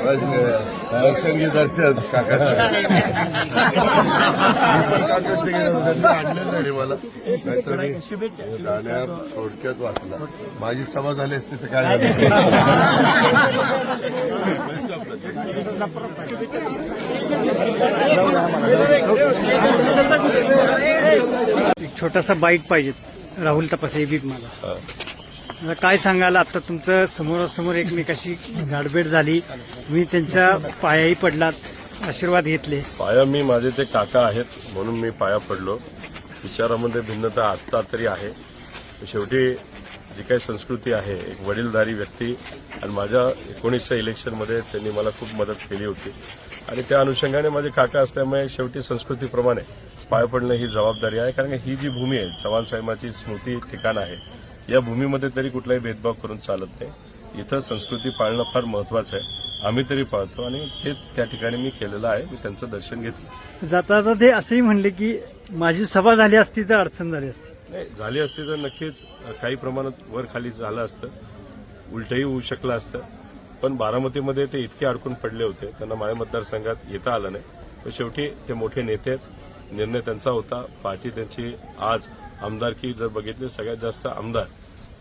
दर्शन घे दर्शन काकाचं आणलं नाही मला नाहीतर मी गाण्या थोडक्यात वाचला माझी सभा झाली असते तर काय झालं एक छोटासा बाईक पाहिजे. राहुल तपास बीक मला आता काय सांगाल? आता तुमचं समोरासमोर एकमेकाशी गाडबेड झाली. मी त्यांच्या पायाही पडलात आशीर्वाद घेतले. पाया मी माझे ते काका आहेत म्हणून मी पाया पडलो. विचारामध्ये भिन्नता आत्ता तरी आहे. शेवटी जी काही संस्कृती आहे एक वडीलधारी व्यक्ती आणि माझ्या एकोणीसच्या इलेक्शनमध्ये त्यांनी मला खूप मदत केली होती. आणि त्या अनुषंगाने माझे काका असल्यामुळे शेवटी संस्कृतीप्रमाणे पाया पडणं ही जबाबदारी आहे कारण ही जी भूमी आहे चव्हाण साहेबांची स्मृती ठिकाण आहे. या भूमीमध्ये तरी कुठलाही भेदभाव करून चालत नाही. इथं संस्कृती पाळणं फार महत्वाचं आहे. आम्ही तरी पाळतो आणि ते त्या ठिकाणी मी केलेलं आहे. मी त्यांचं दर्शन घेतलं जाता जाता ते असंही म्हणले की माझी सभा झाली असती तर अडचण झाली असती. नाही झाली असती तर नक्कीच काही प्रमाणात वर खाली झालं असतं. उलटही होऊ शकलं असतं. पण बारामतीमध्ये ते इतके अडकून पडले होते. त्यांना माझ्या मतदारसंघात येता आलं नाही. पण शेवटी ते मोठे नेते आहेत. निर्णय त्यांचा होता. पार्टी त्यांची आज आमदारकी जर बघितली सगळ्यात जास्त आमदार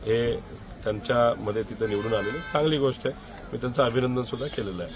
हे त्यांच्यामध्ये तिथे निवडून आलेले. चांगली गोष्ट आहे. मी त्यांचं अभिनंदन सुद्धा केलेलं आहे.